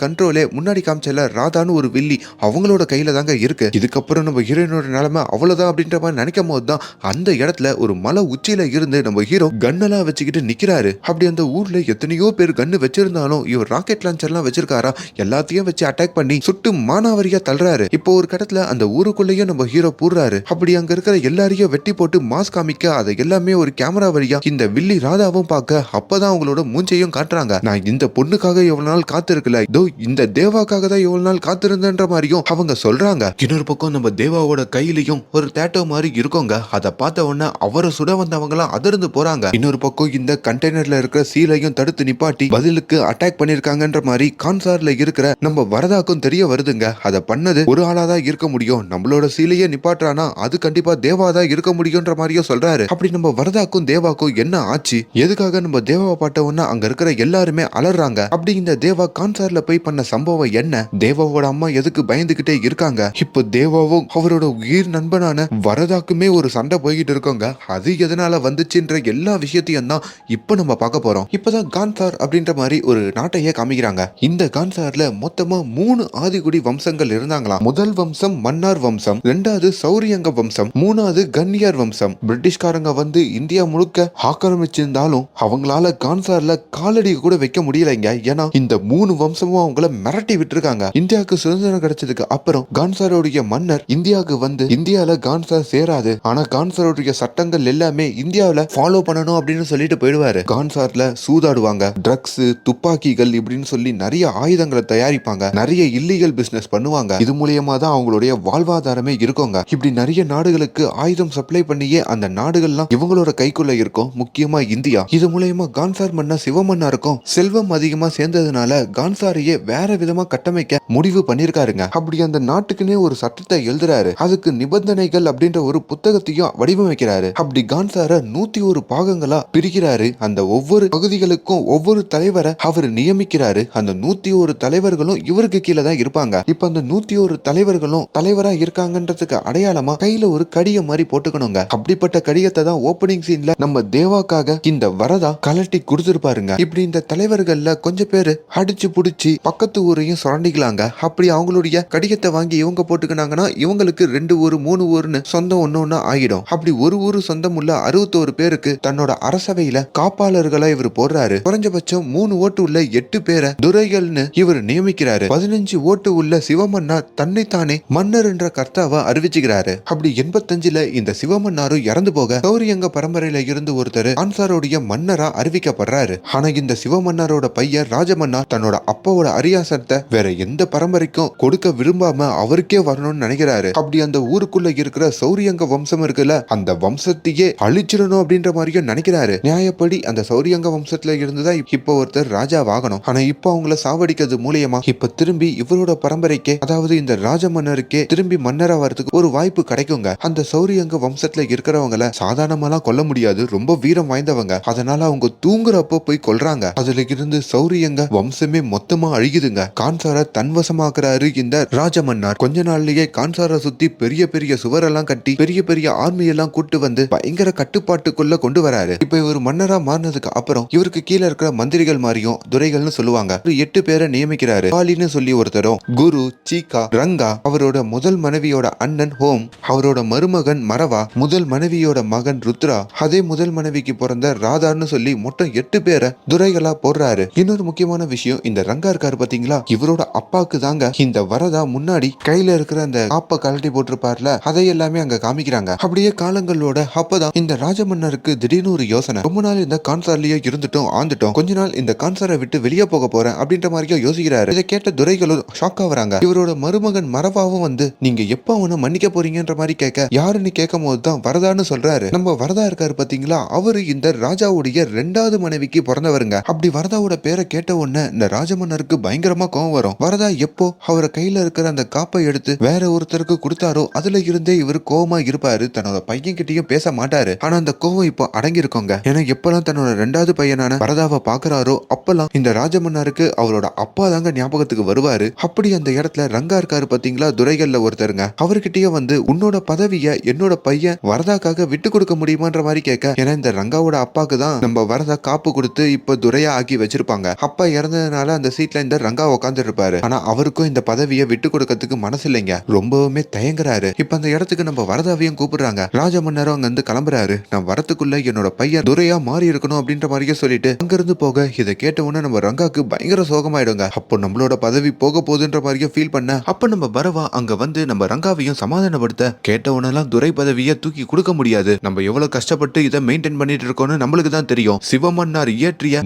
கண்ட்ரோலே முன்னாடி காமிச்சல ராதான்னு ஒரு வில்லி அவங்களோட கையில தாங்க இருக்கு. இதுக்கப்புறம் நம்ம ஹீரோயினோட நிலைமை அவ்வளவுதான் அப்படின்ற மாதிரி நினைக்கும் போது தான் அந்த இடத்துல ஒரு மலை உச்சியில இருந்து நம்ம ஹீரோ கன்னெல்லாம் வச்சுக்கிட்டு நிக்கிறாரு. அப்படி அந்த ஊர்ல எத்தனையோ பேர் கன்னு வச்சிருந்தாலும் இவர் ராக்கெட் லான்ச்சர்லாம் வச்சிருக்காரா? எல்லாத்தையும் வச்சு அட்டாக் பண்ணி சுட்டு மானாவரியா தள்ளுறாரு. இப்போ ஒரு கடத்துல அந்த ஊருக்குள்ளேயும் நம்ம ஹீரோ போடுறாரு. அப்படி அங்க இருக்கிற எல்லாரையும் வெட்டி போட்டு மாஸ் காமிக்க அதை எல்லாமே ஒரு கேமரா வழியா இந்த வில்லி ராதாவும் பார்க்க அப்பதான் அவங்களோட மூஞ்சையும் காட்டுறாங்க. நான் இந்த பொண்ணுக்காக எவ்வளவு நாள் காத்திருக்கல. இதோ இந்த தேவாக்காக தான் எவ்வளவு நாள் காத்திருந்தன்ற மாதிரியும் அவங்க சொல்றாங்க. இன்னொரு பக்கம் நம்ம தேவாவோட கையிலையும் ஒரு தேட்டோ மாதிரி இருக்கோங்க. அதை பார்த்த உடனே அவரை சுட வந்தவங்க எல்லாம் அதிர்ந்து போறாங்க. இன்னொரு பக்கம் இந்த கண்டெய்னர்ல இருக்கிற சீலையும் தடுத்து நிப்பாட்டி பதிலுக்கு அட்டாக் பண்ணிருக்காங்கன்ற மாதிரி கான்சார்ல இருக்கிற நம்ம வரதாக்கும் தெரிய வருதுங்க. அதை பண்ணது ஒரு ஆளா தான் இருக்க முடியும். நம்மளோட சீலையே நிப்பாட்டுறானா அது கண்டிப்பா தேவா தான் இருக்க முடியும்ன்ற மாதிரியும் சொல்றாரு. அப்படி நம்ம வரதாக்கும் தேவாக்கும் என்ன ஆச்சு? எதுக்காக நம்ம தேவாவை பாட்டவன்னா அங்க இருக்கிற எல்லாருமே அலறாங்க. அப்படி இந்த தேவா கான்சார்ல போய் பண்ண சம்பவம் என்ன? தேவாவோட அம்மா எதுக்கு பயந்துகிட்டே இருக்காங்க? இப்போ தேவாவும் அவரோட உயிர் நண்பனான வரதாக்குமே ஒரு சண்டை போய்கிட்டு இருக்கோங்க. அது எதனால வந்துச்சுன்ற எல்லா விஷயத்தையும் தான் இப்போ நம்ம பார்க்க போறோம். இப்பதான் கான்சார் அப்படின்ற மாதிரி ஒரு நாட்டையே காமிக்கிறாங்க. இந்த கான்சார்ல மொத்தமா மூணு ஆதிகுடி வம்சங்கள் இருந்தாங்களாம். முதல் வம்சம் மன்னார் வம்சம் ரெண்டாவது சௌரியங்க வம்சம் மூணாவது கன்னியார் வம்சம். பிரிட்டிஷ்காரங்க வந்து இந்தியா முழுக்க ஆக்கிரமிச்சிருந்தாலும் அவங்களால கான்சார்ல காலடி கூட வைக்க முடியலைங்க ஏன்னா இந்த மூணு வம்சமும் அவங்கள மிரட்டி விட்டுருக்காங்க. இந்தியாவுக்கு சுதந்திரம் கிடைச்சதுக்கு அப்புறம் கான்சாரோடைய மன்னர் இந்தியாவுக்கு வந்து இந்தியால கான்சார் சேராது. ஆனா கான்சாரோடைய சட்டங்கள் எல்லாமே இந்தியாவில ஃபாலோ பண்ணணும் அப்படின்னு சொல்லிட்டு போயிடுவாரு. கான்சார்ல சூதாடுவாங்க. ட்ரக்ஸ் துப்பாக்கிகள் இப்படின்னு சொல்லி நிறைய ஆயுதங்களை தயாரிப்பாங்க. நிறைய இல்லீகல் பிசினஸ் பண்ணுவாங்க. இது மூலியமா தான் அவங்களுடைய வாழ்வாதாரமே இருக்குங்க. இப்படி நிறைய நாடுகளுக்கு ஆயுதம் சப்ளை பண்ணியே அந்த நாடுகள்லாம் இவங்களோட கைக்குள்ள இருக்கும். முக்கியமா இந்தியா. இது மூலியமா கான்சார் மன்னா சிவமன்னாருக்கும் செல்வம் அதிகமா சேர்ந்ததுனால கான்சாரையே வேற விதமா கட்டமைக்க முடிவு பண்ணிருக்காருங்க அப்படி அந்த நாட்டுக்குன்னே ஒரு சட்டத்தை எழுதுறாரு. அதுக்கு நிபந்தனைகள் அப்படின்ற ஒரு புத்தகத்தையும் வடிவமைக்கிறாரு. அப்படி கான்சார நூத்தி ஒரு பாகங்களா பிரிக்கிறாரு. அந்த ஒவ்வொரு பகுதிகளுக்கும் ஒவ்வொரு தலைவரை அவர் நியமிக்கிறாரு. அந்த நூத்தி ஒரு தலைவர்களும் இவருக்கு கீழே தான் இருப்பாங்க. இப்ப அந்த நூத்தி ஒரு தலைவர்களும் தலைவரா இருக்காங்கன்றதுக்கு அடையாளமா கையில ஒரு கடிய மாதிரி போட்டுக்கணுங்க. அப்படிப்பட்ட கடியத்தை தான் ஓப்பனிங் சீன்ல நம்ம தேவாக்காக இந்த வரதா கலட்டி கொடுத்துருப்பாருங்க. இப்படி இந்த தலைவர் தொண்டர்கள்ல கொஞ்சம் பேரு அடிச்சு புடிச்சு பக்கத்து ஊரையும் சுரண்டிக்கலாங்க. அப்படி அவங்களுடைய கடிதத்தை வாங்கி இவங்க போட்டுக்கினாங்கன்னா இவங்களுக்கு ரெண்டு ஊர் மூணு ஊர்னு சொந்தம் ஒண்ணு ஒண்ணு ஆகிடும். அப்படி ஒரு ஊர் சொந்தம் உள்ள அறுபத்தோரு பேருக்கு தன்னோட அரசவையில காப்பாளர்களா இவர் போடுறாரு. குறைஞ்சபட்சம் மூணு ஓட்டு உள்ள எட்டு பேரை துரைகள்னு இவர் நியமிக்கிறாரு. பதினஞ்சு ஓட்டு உள்ள சிவமன்னார் தன்னைத்தானே மன்னர் என்ற கர்த்தாவை அறிவிச்சுக்கிறாரு. அப்படி எண்பத்தஞ்சுல இந்த சிவமன்னாரும் இறந்து போக கௌரியங்க பரம்பரையில இருந்து ஒருத்தர் ஆன்சாரோடைய மன்னரா அறிவிக்கப்படுறாரு. ஆனா இந்த சிவமன்னரோட பையன் ராஜமன்னார் தன்னோட அப்பாவோட அரியாசனத்தை வேற எந்த பரம்பரைக்கும் கொடுக்க விரும்பாம அவருக்கே வரணும்னு நினைக்கிறாரு. அப்படி அந்த ஊருக்குள்ள இருக்கிற சௌரியங்க வம்சம் இருக்குல்ல அந்த வம்சத்தையே அழிச்சிடணும் அப்படின்ற மாதிரியும் நினைக்கிறாரு. நியாயப்படி அந்த சௌரியங்க வம்சத்துல இருந்துதான் இப்ப ஒருத்தர் ராஜாவாகணும் ஆனா இப்ப அவங்கள சாவடிக்கிறது மூலியமா இப்ப திரும்பி இவரோட பரம்பரைக்கே அதாவது இந்த ராஜ மன்னருக்கே திரும்பி மன்னரா வரதுக்கு ஒரு வாய்ப்பு கிடைக்குங்க. அந்த சௌரியங்க வம்சத்துல இருக்கிறவங்கள சாதாரணமாலாம் கொல்ல முடியாது. ரொம்ப வீரம் வாய்ந்தவங்க. அதனால அவங்க தூங்குறப்போ போய் கொல்றாங்க. அதுல இருந்து சௌரியங்க வம்சமே மொத்தமா அழியுதுங்க. கான்சார தன்வசமாக்குறாரு இந்த ராஜமன்னார். கொஞ்ச நாள்லயே கான்சார சுத்தி பெரிய பெரிய சுவரெல்லாம் கட்டி பெரிய பெரிய ஆர்மி எல்லாம் கூட்டு வந்து பயங்கர கட்டுப்பாட்டுக்குள்ள கொண்டு வராரு. இப்ப இவர் மன்னரா மாறினதுக்கு அப்புறம் இவருக்கு கீழே இருக்கிற மந்திரிகள் மாதிரியும் துரைகள்னு சொல்லுவாங்க. எட்டு பேரை நியமிக்கிறாரு. காலின்னு சொல்லி ஒருத்தரும் குரு சீகா ரங்கா அவரோட முதல் மனைவியோட அண்ணன் ஹோம் அவரோட மருமகன் மரவா முதல் மனைவியோட மகன் ருத்ரா அதே முதல் மனைவிக்கு பிறந்த ராதான்னு சொல்லி மொத்தம் எட்டு பேரை துரைகளா போடுறாரு. இன்னொரு முக்கியமான விஷயம் இந்த ரங்கா இருக்காரு பாத்தீங்களா? இவரோட அப்பாக்கு தாங்க இந்த வரதா முன்னாடி கையில இருக்கிற அந்த காப்ப கழட்டி போட்டிருப்பார்ல அதை எல்லாமே அங்க காமிக்கிறாங்க. அப்படியே காலங்களோட அப்பதான் இந்த ராஜமன்னருக்கு திடீர்னு ஒரு யோசனை. ரொம்ப நாள் இந்த கான்சார்லயே இருந்துட்டோம் ஆந்துட்டோம். கொஞ்ச நாள் இந்த கான்சாரை விட்டு வெளியே போக போறேன் அப்படின்ற மாதிரியும் யோசிக்கிறாரு. இதை கேட்ட துரைகளும் ஷாக் ஆகுறாங்க இவரோட மருமகன் மரபாவும் வந்து நீங்க எப்ப அவனை மன்னிக்க போறீங்கன்ற மாதிரி கேட்க யாருன்னு கேட்கும் போது தான் வரதான்னு சொல்றாரு. நம்ம வரதா இருக்காரு பாத்தீங்களா? அவரு இந்த ராஜாவுடைய ரெண்டாவது மனைவிக்கு பிறந்தவருங்க. அப்படி வரதா வரதாவோட பேரை கேட்ட உடனே இந்த ராஜமன்னருக்கு பயங்கரமா கோவம் வரும். வரதா எப்போ அவரை கையில இருக்கிற அந்த காப்பை எடுத்து வேற ஒருத்தருக்கு கொடுத்தாரோ அதுல இருந்தே இவர் கோவமா இருப்பாரு. தன்னோட பையன் கிட்டயும் பேச மாட்டாரு. ஆனா அந்த கோவம் இப்போ அடங்கி இருக்கோங்க ஏன்னா எப்பெல்லாம் தன்னோட ரெண்டாவது பையனான வரதாவை பாக்குறாரோ அப்பெல்லாம் இந்த ராஜமன்னாருக்கு அவரோட அப்பா தாங்க ஞாபகத்துக்கு வருவாரு. அப்படி அந்த இடத்துல ரங்கா இருக்காரு பாத்தீங்களா? துரைகள்ல ஒருத்தருங்க. அவர்கிட்டயே வந்து உன்னோட பதவிய என்னோட பையன் வரதாக்காக விட்டு கொடுக்க முடியுமான்ற மாதிரி கேட்க. ஏன்னா இந்த ரங்காவோட அப்பாக்கு தான் நம்ம வரதா காப்பு கொடுத்து இப்ப துரையா ஆக்கி வச்சிருப்பாங்க. அப்பா இறந்ததுனால அந்த சீட்ல இந்த ரங்கா உட்காந்துருப்பாரு ஆனா அவருக்கும் இந்த பதவியை விட்டு கொடுக்கறதுக்கு மனசு இல்லைங்க. ரொம்பவுமே தயங்குறாரு. இப்ப அந்த இடத்துக்கு நம்ம வரதாவையும் கூப்பிடுறாங்க. ராஜமன்னரும் அங்க இருந்து கிளம்புறாரு. நான் வரத்துக்குள்ள என்னோட பையன் துரையா மாறி இருக்கணும் அப்படின்ற மாதிரியே சொல்லிட்டு அங்கிருந்து போக இதை கேட்ட உடனே நம்ம ரங்காக்கு பயங்கர சோகமாயிடுங்க. அப்போ நம்மளோட பதவி போக போகுதுன்ற மாதிரியே ஃபீல் பண்ண அப்ப நம்ம பரவா அங்க வந்து நம்ம ரங்காவையும் சமாதானப்படுத்த கேட்ட உடனெல்லாம் துரை பதவியை தூக்கி கொடுக்க முடியாது. நம்ம எவ்வளவு கஷ்டப்பட்டு இதை மெயின்டைன் பண்ணிட்டு இருக்கோம்னு நம்மளுக்கு தான் தெரியும். சிவமன்னார் இயற்றிய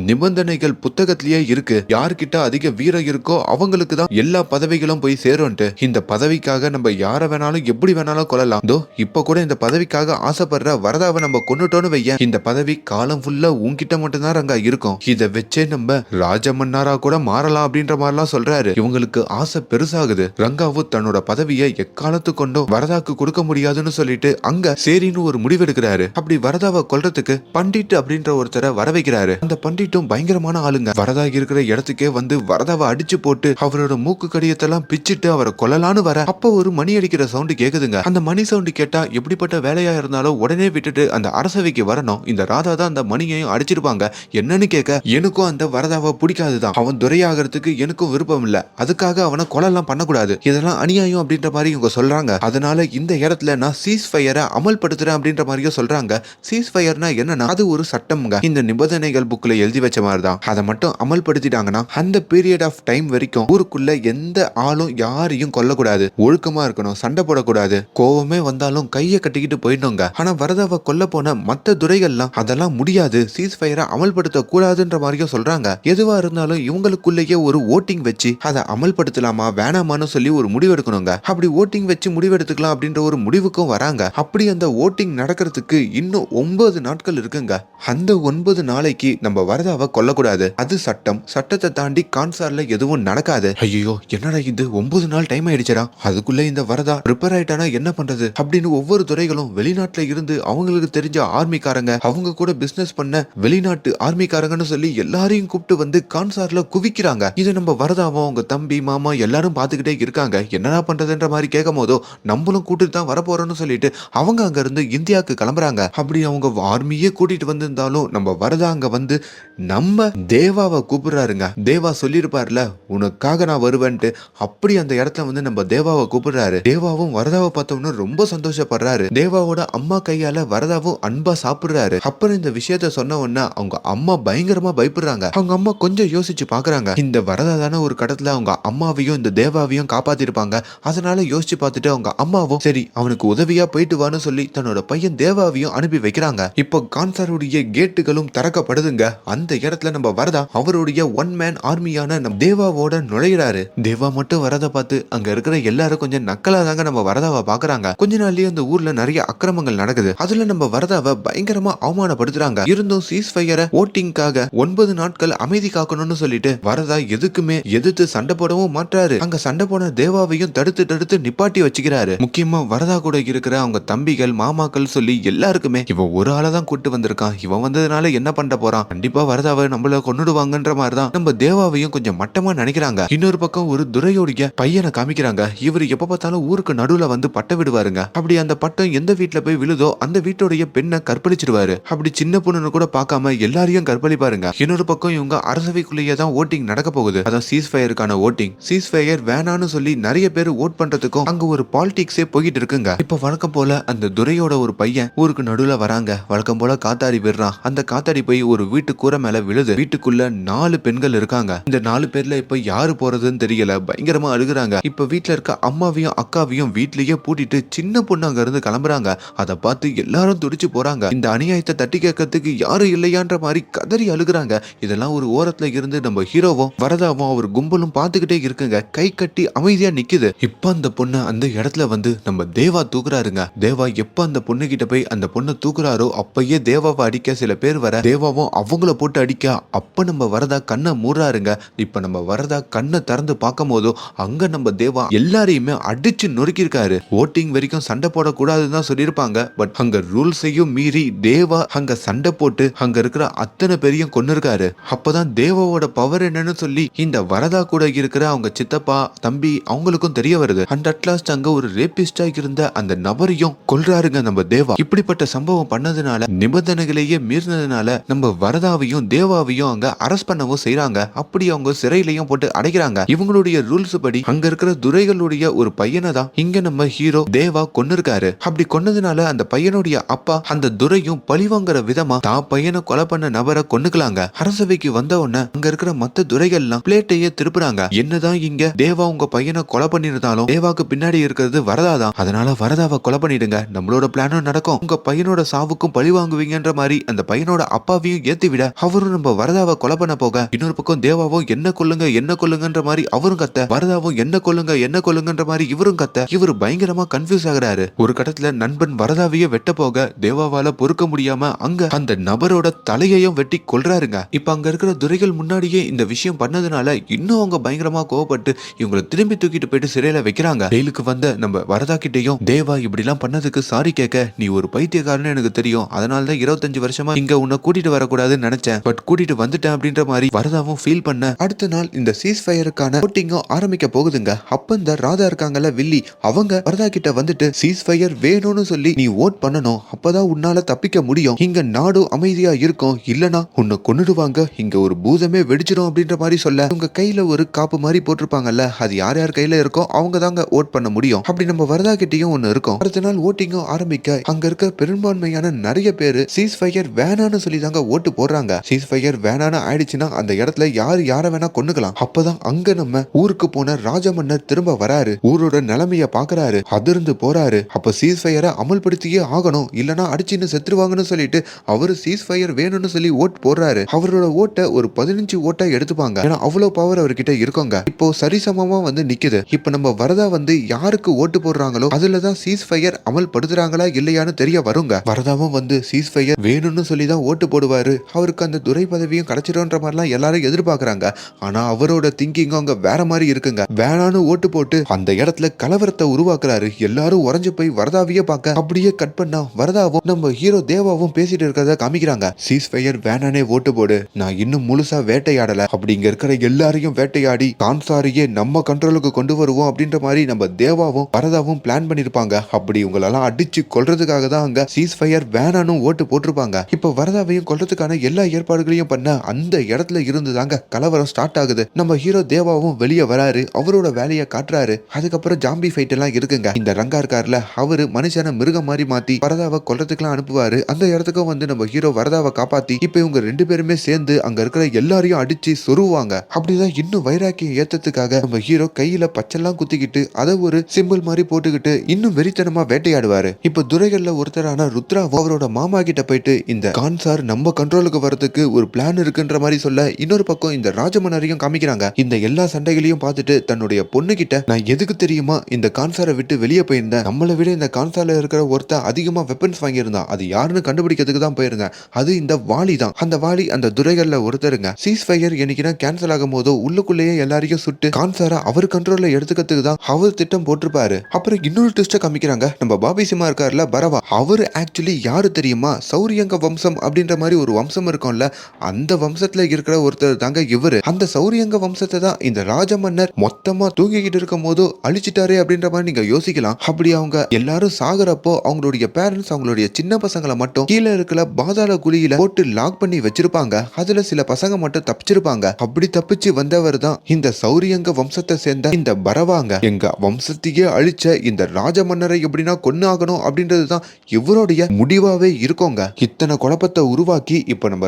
பதவிகள் புத்தகத்திலேயே இருக்கு. யார்கிட்ட அதிக வீரம் இருக்கோ அவங்களுக்கு தான் எல்லா பதவிகளும் போய் சேரும்ட்டு. இந்த பதவிக்காக நம்ம யாரை வேணாலும் எப்படி வேணாலும் கொல்லலாம். தோ இப்ப கூட இந்த பதவிக்காக ஆசைப்படுற வரதாவை நம்ம கொண்டுட்டோன்னு வைய இந்த பதவி காலம் ஃபுல்லா உங்ககிட்ட மட்டும்தான் அங்க இருக்கும். இதை வச்சே நம்ம ராஜமன்னாரா கூட மாறலாம் அப்படின்ற மாதிரிலாம் சொல்றாரு. இவங்களுக்கு ஆசை பெருசாகுது. ரங்காவு தன்னோட பதவியை எக்காலத்து கொண்டும் வரதாக்கு கொடுக்க முடியாதுன்னு சொல்லிட்டு அங்க சரின்னு ஒரு முடிவெடுக்கிறாரு. அப்படி வரதாவை கொல்றதுக்கு பண்டிட் அப்படின்ற ஒருத்தரை வர வைக்கிறாரு அந்த பண்டிட்டும் பயங்கரமான ஆளுங்க. வரதா இருக்கிற இடத்துக்கே வந்து வரதாவை அடிச்சு போட்டு அவரோட மூக்கு கடியத்தெல்லாம் பிச்சிட்டு அவரை கொல்லலான்னு வர அப்ப ஒரு மணி அடிக்கிற சவுண்டு கேக்குதுங்க. அந்த மணி சவுண்டு கேட்டா எப்படிப்பட்ட வேலையா இருந்தாலும் உடனே விட்டுட்டு அந்த அரசவைக்கு வரணும். இந்த ராதா தான் அந்த மணியையும் அடிச்சிருப்பாங்க. என்னன்னு கேட்க எனக்கும் அந்த வரதாவை பிடிக்காதுதான். அவன் துரையாகிறதுக்கு எனக்கும் விருப்பம் இல்ல. அதுக்காக அவனை கொலைலாம் பண்ணக்கூடாது. இதெல்லாம் அநியாயம் அப்படின்ற மாதிரி இவங்க சொல்றாங்க. அதனால இந்த இடத்துல நான் சீஸ் ஃபயரை அமல்படுத்துறேன் அப்படின்ற மாதிரியும் சொல்றாங்க. சீஸ் ஃபயர்னா என்னன்னா அது ஒரு சட்டம்ங்க. இந்த நிபந்தனைகள் புக்ல எழுதி வச்ச மாதிரி தான் அதை மட்டும் அமல்படுத்திட்டாங்கன்னா அந்த பீரியட் ஆஃப் டைம் வரைக்கும் ஊருக்குள்ள எந்த ஆளும் யாரையும் கொல்லக்கூடாது. ஒழுக்கமா இருக்கணும் சண்டை போடக்கூடாது. கோவமே வந்தாலும் கையை கட்டிக்கிட்டு போயிடணுங்க ஆனா வரதாவை கொல்ல போன மத்த துறைகள்லாம் அதெல்லாம் முடியாது. சீஸ் ஃபயரை அமல்படுத்த கூடாதுன்ற மாதிரியும் சொல்றாங்க. எதுவா இருந்தாலும் இவங்களுக்குள்ளேயே ஒரு ஓட்டிங் வச்சு அதை அமல்படுத்தலாமா வேணாமான்னு சொல்லி ஒரு முடிவு எடுக்கணுங்க. அப்படி ஓட்டிங் வச்சு முடிவெடுத்துக்கலாம் அப்படின்ற ஒரு முடிவுக்கும் வராங்க. அப்படி அந்த ஓட்டிங் நடக்கிறதுக்கு இன்னும் ஒன்பது நாட்கள் இருக்குங்க. அந்த ஒன்பது நாளைக்கு நம்ம வரதாவை கொல்லக்கூடாது. அது சட்டம். சட்டத்தை தாண்டி கான்சார்ல எதுவும் நடக்காது. ஐயோ என்னடா இது? ஒன்பது நாள் டைம் ஆயிடுச்சடா. அதுக்குள்ள இந்த வரதா ரிப்பேர் ஆயிட்டானா என்ன பண்றது? அப்படின்னு ஒவ்வொரு துறைகளும் வெளிநாட்டுல இருந்து அவங்களுக்கு தெரிஞ்ச ஆர்மிக்காரங்க அவங்க கூட பிசினஸ் பண்ண வெளிநாட்டு ஆர்மிக்காரங்கன்னு சொல்லி எல்லாரையும் கூப்பிட்டு வந்து கான்சார்ல குவிக்கிறாங்க. இதை நம்ம வரதாவும் அவங்க தம்பி மாமா எல்லாரும் பார்த்துக்கிட்டே இருக்காங்க. என்னடா பண்றதுன்ற மாதிரி கேட்கும் போதோ நம்மளும் கூட்டிட்டு தான் வரப்போறோம்னு சொல்லிட்டு அவங்க அங்க இருந்து இந்தியாவுக்கு கிளம்புறாங்க. அப்படி அவங்க ஆர்மியே கூட்டிட்டு வந்திருந்தாலும் நம்ம வரதா அங்க வந்து நம்ம தேவாவை கூப்பிடுறாருங்க. தேவா சொல்லியிருப்பார்ல உனக்காக நான் வருவேன்ட்டு. அப்படி அந்த இடத்துல வந்து நம்ம தேவாவை கூப்பிடுறாரு. தேவாவும் வரதாவை பார்த்தோம்னு ரொம்ப சந்தோஷப்படுறாரு. தேவாவோட அம்மா கையால வரதாவும் அன்பா சாப்பிடுறாரு. அப்புறம் இந்த விஷயத்த சொன்ன உடனே அவங்க அம்மா பயங்கரமா பயப்படுறாங்க. அவங்க அம்மா கொஞ்சம் யோசிச்சு பாக்குறாங்க. இந்த வரதா தானே ஒரு கடத்துல அவங்க அம்மாவையும் இந்த தேவாவையும் காப்பாத்திருப்பாங்க. அதனால யோசிச்சு பார்த்துட்டு அவங்க அம்மாவும் சரி அவனுக்கு உதவியா போயிட்டு வான்னு சொல்லி தன்னோட பையன் தேவாவையும் அனுப்பி வைக்கிறாங்க. இப்போ கான்சாருடைய கேட்டுகளும் திறக்கப்படுதுங்க. அந்த இடத்துல நம்ம வரதா? அவருடைய ஒன் மேன் ஆர்மியான நம்ம தேவாவோட நுழையிறாரு. தேவா மட்டும் வரத பார்த்து அங்க இருக்கிற எல்லாரும் கொஞ்சம் நக்கலா தாங்க நம்ம வரதாவை பாக்குறாங்க கொஞ்ச நாள்லயே அந்த ஊர்ல நிறைய அக்கிரமங்கள் நடக்குது. அதுல நம்ம வரதாவை பயங்கரமா அவமானப்படுத்துறாங்க. இருந்தும் சீஸ் ஃபயரை ஓட்டிங்காக ஒன்பது நாட்கள் அமைதி காக்கணும்னு சொல்லிட்டு வரதா எதுக்குமே எதிர்த்து சண்டை போடவும் மாட்டாரு அங்க சண்டை போன தேவாவையும் தடுத்து தடுத்து நிப்பாட்டி வச்சுக்கிறாரு. முக்கியமா வரதா கூட இருக்கிற அவங்க தம்பிகள் மாமாக்கள் சொல்லி எல்லாருக்குமே இவன் ஒரு ஆளை தான் கூட்டு வந்திருக்கான். இவன் வந்ததுனால என்ன பண்ண போறான்? கண்டிப்பா வரதாவை நம்மள கொண்டுடுவாங்கன்ற மாதிரி தான் நம்ம தேவாவையும் கொஞ்சம் மட்டமா நினைக்கிறாங்க. இன்னொரு பக்கம் ஒரு துரையோடைய பையனை காமிக்கிறாங்க. இவர் எப்ப பார்த்தாலும் ஊருக்கு நடுவுல வந்து பட்டம் விடுவாருங்க. அப்படி அந்த பட்டம் எந்த வீட்டுல போய் விழுதோ அந்த வீட்டுடைய பெண்ணை கற்பழிச்சிடுவாரு. அப்படி சின்ன பொண்ணுன்னு கூட பார்க்காம எல்லாரையும் கற்பழிப்பாருங்க. இன்னொரு பக்கம் இவங்க அரசவைக்குள்ளேயே தான் ஓட்டிங் நடக்க போகுது. அதான் சீஸ் ஃபயருக்கான ஓட்டிங். சீஸ் ஃபயர் வேணான்னு சொல்லி நிறைய பேர் ஓட் பண்றதுக்கும் அங்க ஒரு பாலிடிக்ஸே போயிட்டு இருக்குங்க. இப்ப வழக்கம் போல அந்த துரையோட ஒரு பையன் ஊருக்கு நடுவுல வராங்க. வழக்கம் போல காத்தாடி விடுறான். அந்த காத்தாடி போய் ஒரு வீட்டு கூரை மேல விழுது. வீட்டு வீட்டுக்குள்ள நாலு பெண்கள் இருக்காங்க. இந்த நாலு பேர்ல இப்ப யாரு போறதுன்னு தெரியல. பயங்கரமா அழுகுறாங்க. இப்ப வீட்ல இருக்க அம்மாவையும் அக்காவையும் வீட்லயே பூட்டிட்டு சின்ன பொண்ணு அங்க இருந்து கிளம்புறாங்க. அதை பார்த்து எல்லாரும் துடிச்சு போறாங்க. இந்த அநியாயத்தை தட்டி கேட்கறதுக்கு யாரும் இல்லையான்ற மாதிரி கதறி அழுகுறாங்க. இதெல்லாம் ஒரு ஓரத்துல இருந்து நம்ம ஹீரோவும் வரதாவும் அவர் கும்பலும் பார்த்துக்கிட்டே இருக்குங்க. கை கட்டி அமைதியா நிக்குது. இப்ப அந்த பொண்ணு அந்த இடத்துல வந்து நம்ம தேவா தூக்குறாருங்க. தேவா எப்ப அந்த பொண்ணு கிட்ட போய் அந்த பொண்ணை தூக்குறாரோ அப்பயே தேவாவை அடிக்க சில பேர் வர தேவாவும் அவங்கள போட்டு அடிக்க அப்போ நம்ம வரதா கண்ணை மூடுறாருங்க. இப்போ நம்ம வரதா கண்ணை திறந்து பார்க்கும் போதும் அங்கே நம்ம தேவா எல்லாரையுமே அடிச்சு நொறுக்கியிருக்காரு. ஓட்டிங் வரைக்கும் சண்டை போடக்கூடாதுன்னு தான் சொல்லியிருப்பாங்க. பட் அங்கே ரூல்ஸையும் மீறி தேவா அங்கே சண்டை போட்டு அங்கே இருக்கிற அத்தனை பேரையும் கொண்டு இருக்காரு அப்பதான் தேவாவோட பவர் என்னன்னு சொல்லி இந்த வரதா கூட இருக்கிற அவங்க சித்தப்பா தம்பி அவங்களுக்கும் தெரிய வருது. அண்ட் அட்லாஸ்ட் அங்கே ஒரு ரேபிஸ்டா இருந்த அந்த நபரையும் கொல்றாருங்க நம்ம தேவா. இப்படிப்பட்ட சம்பவம் பண்ணதுனால நிபந்தனைகளையே மீறினதுனால நம்ம வரதாவையும் தேவாவையும் அங்க அரெஸ்ட் பண்ணவும் செய்யறாங்க அப்படி அவங்க சிறையிலையும் போட்டு அடைக்கிறாங்க. இவங்களுடைய ரூல்ஸ் படி அங்க இருக்கிற துரைகளுடைய ஒரு பையனை தான் இங்க நம்ம ஹீரோ தேவா கொன்னு இருக்காரு அப்படி கொன்னதுனால அந்த பையனுடைய அப்பா அந்த துரையும் பழிவாங்குற விதமா தான் பையனை கொலை பண்ண நபரை கொன்னுக்கலாங்க. அரசவைக்கு வந்த உடனே அங்க இருக்கிற மத்த துரைகள்லாம் பிளேட்டையே திருப்புறாங்க. என்னதான் இங்க தேவா உங்க பையனை கொலை பண்ணிருந்தாலும் தேவாக்கு பின்னாடி இருக்கிறது வரதா தான் அதனால வரதாவை கொலை பண்ணிடுங்க. நம்மளோட பிளானும் நடக்கும். உங்க பையனோட சாவுக்கும் பழி வாங்குவீங்கன்ற மாதிரி அந்த பையனோட அப்பாவையும் ஏத்தி விட அவரும் நம்ம வர வரதாவை கொலை பண்ண போக இன்னொரு பக்கம் தேவாவும் என்ன கொல்லுங்க என்ன கொல்லுங்கன்ற மாதிரி அவரும் கத்த வரதாவும் என்ன கொல்லுங்க என்ன கொல்லுங்கன்ற மாதிரி இவரும் கத்த. இவர் பயங்கரமா கன்ஃபியூஸ் ஆகுறாரு. ஒரு கட்டத்துல நண்பன் வரதாவையே வெட்ட போக தேவாவால பொறுக்க முடியாம அங்க அந்த நபரோட தலையையும் வெட்டி கொல்றாருங்க. இப்ப அங்க இருக்கிற துரைகள் முன்னாடியே இந்த விஷயம் பண்ணதுனால இன்னும் அவங்க பயங்கரமா கோவப்பட்டு இவங்களை திரும்பி தூக்கிட்டு போயிட்டு சிறையில வைக்கிறாங்க. ஜெயிலுக்கு வந்த நம்ம வரதா கிட்டயும் தேவா இப்படி எல்லாம் பண்ணதுக்கு சாரி கேட்க நீ ஒரு பைத்தியக்காரன்னு எனக்கு தெரியும். அதனால தான் இருபத்தஞ்சு வருஷமா இங்க உன்னை கூட்டிட்டு வரக்கூடாதுன்னு நினைச்சேன். பட் கூட்டிட்டு வந்துட்டேன் அப்படின்ற மாதிரி வரதாவும் ஃபீல் பண்ண அடுத்த நாள் இந்த சீஸ் ஃபயருக்கான ஓட்டிங்கும் ஆரம்பிக்க போகுதுங்க. அப்ப இந்த ராதா இருக்காங்கல்ல வில்லி அவங்க வரதா கிட்ட வந்துட்டு சீஸ் ஃபயர் வேணும்னு சொல்லி நீ ஓட் பண்ணணும். அப்பதான் உன்னால தப்பிக்க முடியும். இங்க நாடும் அமைதியா இருக்கும். இல்லனா உன்னை கொன்னுடுவாங்க. இங்க ஒரு பூதமே வெடிச்சிடும் அப்படின்ற மாதிரி சொல்ல உங்க கையில ஒரு காப்பு மாதிரி போட்டிருப்பாங்கல்ல அது யார் யார் கையில இருக்கோ அவங்க தாங்க ஓட் பண்ண முடியும். அப்படி நம்ம வரதா கிட்டயும் ஒண்ணு இருக்கும். அடுத்த நாள் ஓட்டிங்கும் ஆரம்பிக்க அங்க இருக்க பெரும்பான்மையான நிறைய பேர் சீஸ் ஃபயர் வேணான்னு சொல்லி தாங்க ஓட்டு போடுறாங்க. சீஸ் ஃபயர் வேணான்னு ஆயிடுச்சுன்னா அந்த இடத்துல யார் யார வேணா கொண்டுக்கலாம் அப்பதான் அங்க நம்ம ஊருக்கு போன ராஜமன்னர் திரும்ப வராரு. ஊரோட நிலைமைய பாக்குறாரு அதிர்ந்து போறாரு. அப்ப சீஸ் ஃபயரை அமல்படுத்தியே ஆகணும். இல்லனா அடிச்சுன்னு செத்துருவாங்கன்னு சொல்லிட்டு அவரு சீஸ் ஃபயர் வேணும்னு சொல்லி ஓட் போடுறாரு. அவரோட ஓட்டை ஒரு பதினஞ்சு ஓட்டா எடுத்துப்பாங்க. ஏன்னா அவ்வளவு பவர் அவர்கிட்ட இருக்கோங்க. இப்போ சரிசமமா வந்து நிக்குது. இப்போ நம்ம வரதா வந்து யாருக்கு ஓட்டு போடுறாங்களோ அதுலதான் சீஸ் ஃபயர் அமல்படுத்துறாங்களா இல்லையான்னு தெரிய வருங்க. வரதாவும் வந்து சீஸ் ஃபயர் வேணும்னு சொல்லி தான் ஓட்டு போடுவாரு. அவருக்கு அந்த துறை பதவியும் கிடைச்சிடும்ன்ற மாதிரிலாம் எல்லாரும் எதிர்பார்க்குறாங்க. ஆனா அவரோட திங்கிங் அங்கே வேற மாதிரி இருக்குங்க. வேணான்னு ஓட்டு போட்டு அந்த இடத்துல கலவரத்தை உருவாக்குறாரு. எல்லாரும் உறைஞ்சு போய் வரதாவையே பார்க்க அப்படியே கட் பண்ணா வரதாவும் நம்ம ஹீரோ தேவாவும் பேசிட்டு இருக்கிறத காமிக்கிறாங்க. சீஸ் ஃபயர் வேணானே ஓட்டு போடு. நான் இன்னும் முழுசா வேட்டையாடல. அப்படிங்க இருக்கிற எல்லாரையும் வேட்டையாடி கான்சாரியே நம்ம கண்ட்ரோலுக்கு கொண்டு வருவோம் அப்படின்ற மாதிரி நம்ம தேவாவும் வரதாவும் பிளான் பண்ணிருப்பாங்க. அப்படி உங்களெல்லாம் அடிச்சு கொல்றதுக்காக தான் அங்க சீஸ் ஃபயர் வேணானும் ஓட்டு போட்டிருப்பாங்க. இப்ப வரதாவையும் கொள்றதுக்கான எல்லா ஏற்பாடுகளையும் பண்ண அந்த இடத்துல இருந்து தாங்க கலவரம் ஸ்டார்ட் ஆகுது. நம்ம ஹீரோ தேவாவும் வெளியே வராரு. அவரோட வேலையை காட்டுறாரு. அதுக்கப்புறம் ஜாம்பி ஃபைட் எல்லாம் இருக்குங்க. இந்த ரங்கா இருக்காருல அவரு மனுஷனை மிருகம் மாதிரி மாத்தி வரதாவை கொல்றதுக்கெல்லாம் அனுப்புவாரு. அந்த இடத்துக்கும் வந்து நம்ம ஹீரோ வரதாவை காப்பாத்தி இப்ப இவங்க ரெண்டு பேருமே சேர்ந்து அங்க இருக்கிற எல்லாரையும் அடிச்சு சொருவாங்க. அப்படிதான் இன்னும் வைராக்கியம் ஏத்ததுக்காக நம்ம ஹீரோ கையில பச்செல்லாம் குத்திக்கிட்டு அதை ஒரு சிம்பிள் மாதிரி போட்டுக்கிட்டு இன்னும் வெறித்தனமா வேட்டையாடுவாரு. இப்ப துரைகள்ல ஒருத்தரான ருத்ரா அவரோட மாமா கிட்ட போயிட்டு இந்த கான்சார் நம்ம கண்ட்ரோலுக்கு வரதுக்கு ஒரு பிளான் இருக்குன்ற மாதிரி சொல்ல இன்னொரு பக்கம் இந்த ராஜமன்னரையும் காமிக்கிறாங்க. இந்த எல்லா சண்டைகளையும் பார்த்துட்டு தன்னுடைய பொண்ணு கிட்ட நான் எதுக்கு தெரியுமா இந்த கான்சாரை விட்டு வெளியே போயிருந்தேன்? நம்மளை விட இந்த கான்சார்ல இருக்கிற ஒருத்தன் அதிகமா வெப்பன்ஸ் வாங்கியிருந்தான் அது யாருன்னு கண்டுபிடிக்கிறதுக்கு தான் போயிருந்தேன். அது இந்த வாலி தான். அந்த வாலி அந்த துரைகள்ல ஒருத்தருங்க. சீஸ் ஃபயர் என்னைக்குனா கேன்சல் ஆகும் போதோ உள்ளுக்குள்ளேயே எல்லாரையும் சுட்டு கான்சாரா அவர் கண்ட்ரோல்ல எடுத்துக்கிறதுக்கு தான் அவர் திட்டம் போட்டிருப்பாரு. அப்புறம் இன்னொரு ட்விஸ்ட காமிக்கிறாங்க. நம்ம பாபி சிம்மா இருக்காருல பரவா. அவர் ஆக்சுவலி யாரு தெரியுமா? சௌரியங்க வம்சம் அப்படின்ற மாதிரி ஒரு வம்சம் இருக்கும்ல அந்த வம்சத்துல இருக்கிற ஒருத்தர் தாங்க இவரு. அந்த சௌரியங்க வம்சத்தை தான் இந்த ராஜ மன்னர் மொத்தமா தூங்கிக்கிட்டு இருக்கும் போது அழிச்சிட்டாரே அப்படின்ற மாதிரி நீங்க யோசிக்கலாம். அப்படி அவங்க எல்லாரும் சாகுறப்போ அவங்களுடைய பேரண்ட்ஸ் அவங்களுடைய சின்ன பசங்களை மட்டும் கீழே இருக்கிற பாதாள குழியில போட்டு லாக் பண்ணி வச்சிருப்பாங்க. அதுல சில பசங்க மட்டும் தப்பிச்சிருப்பாங்க. அப்படி தப்பிச்சு வந்தவர் தான் இந்த சௌரியங்க வம்சத்தை சேர்ந்த இந்த பரவாங்க. எங்க வம்சத்தையே அழிச்ச இந்த ராஜ மன்னரை எப்படின்னா கொன்னு ஆகணும் அப்படின்றது தான் இவருடைய முடிவாவே இருக்கோங்க. இத்தனை குழப்பத்தை உருவாக்கி இப்ப நம்ம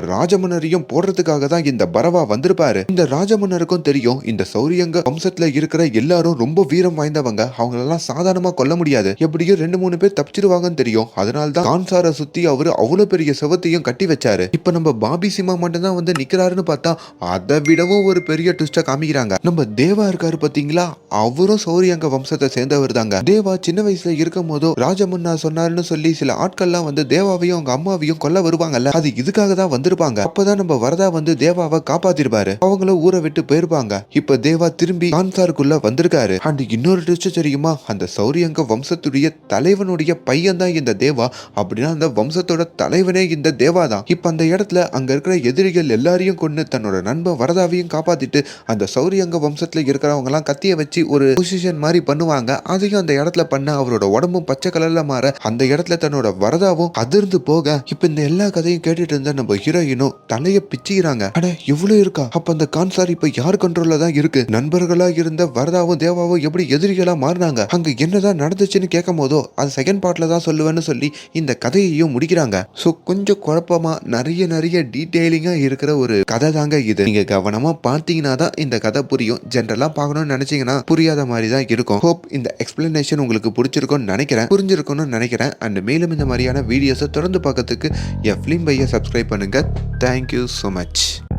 போடுறதுக்காக தான் இந்த பரவா வந்திருப்பாரு. இந்த ராஜமன்னருக்கும் தெரியும் இந்த சௌரியங்க வம்சத்துல இருக்கிற எல்லாரும் ரொம்ப வீரம் வாய்ந்தவங்க. அவங்களெல்லாம் சாதாரணமா கொல்ல முடியாது. எப்படியும் ரெண்டு மூணு பேர் தப்பிச்சிருவாங்கன்னு தெரியும். அதனால தான் கான்சார சுத்தி அவரு அவ்வளவு பெரிய செவத்தையும் கட்டி வச்சாரு. இப்ப நம்ம பாபி சிம்மா மட்டும் தான் வந்து நிக்கிறாருன்னு பார்த்தா அதை விடவும் ஒரு பெரிய ட்விஸ்ட காமிக்கிறாங்க. நம்ம தேவா இருக்காரு பாத்தீங்களா அவரும் சௌரியங்க வம்சத்தை சேர்ந்தவர் தாங்க. தேவா சின்ன வயசுல இருக்கும் போதோ ராஜமுன்னா சொன்னாருன்னு சொல்லி சில ஆட்கள்லாம் வந்து தேவாவையும் அவங்க அம்மாவையும் கொல்ல வருவாங்கல்ல. அது இதுக்காக தான் வந்திருப்பாங்க. அப்பதான் நம்ம வரதா வந்து தேவாவை காப்பாத்திருப்பாரு அவங்களும் ஊரை விட்டு போயிருப்பாங்க. இப்ப தேவா திரும்பி கான்சாருக்குள்ள வந்திருக்காரு. அண்ட் இன்னொரு ட்விஸ்ட் தெரியுமா? அந்த சௌரியங்க வம்சத்துடைய தலைவனுடைய பையன் தான் இந்த தேவா. அப்படின்னா அந்த வம்சத்தோட தலைவனே இந்த தேவா தான் இப்ப அந்த இடத்துல அங்க இருக்கிற எதிரிகள் எல்லாரையும் கொண்டு தன்னோட நண்பன் வரதாவையும் காப்பாத்திட்டு அந்த சௌரியங்க வம்சத்துல இருக்கிறவங்க எல்லாம் கத்திய வச்சு ஒரு பொசிஷன் மாதிரி பண்ணுவாங்க. அதையும் அந்த இடத்துல பண்ண அவரோட உடம்பும் பச்சை கலர்ல மாற அந்த இடத்துல தன்னோட வரதாவும் அதிர்ந்து போக இப்ப இந்த எல்லா கதையும் கேட்டுட்டு இருந்த நம்ம ஹீரோயினும் தலைய பிச்சுகிறாங்க அட இவ்வளவு இருக்கா? அப்ப அந்த கான்சார் இப்ப யார் கண்ட்ரோல்ல தான் இருக்கு? நண்பர்களா இருந்த வரதாவும் தேவாவும் எப்படி எதிரிகளா மாறினாங்க? அங்க என்னதான் நடந்துச்சுன்னு கேட்கும் போதோ அது செகண்ட் பார்ட்ல தான் சொல்லுவேன்னு சொல்லி இந்த கதையையும் முடிக்கிறாங்க. சோ கொஞ்சம் குழப்பமா நிறைய நிறைய டீட்டெயிலிங்கா இருக்கிற ஒரு கதை தாங்க இது. நீங்க கவனமா பார்த்தீங்கன்னா தான் இந்த கதை புரியும். ஜென்ரலா பார்க்கணும்னு நினைச்சீங்கன்னா புரியாத மாதிரி தான் இருக்கும். ஹோப் இந்த எக்ஸ்பிளனேஷன் உங்களுக்கு பிடிச்சிருக்கும்னு நினைக்கிறேன். புரிஞ்சிருக்கும்னு நினைக்கிறேன். அண்ட் மேலும் இந்த மாதிரியான வீடியோஸை தொடர்ந்து பார்க்கறதுக்கு என் ஃபிலிம் பையை சப்ஸ்கிரைப் பண்ணுங்க. Thank you so much.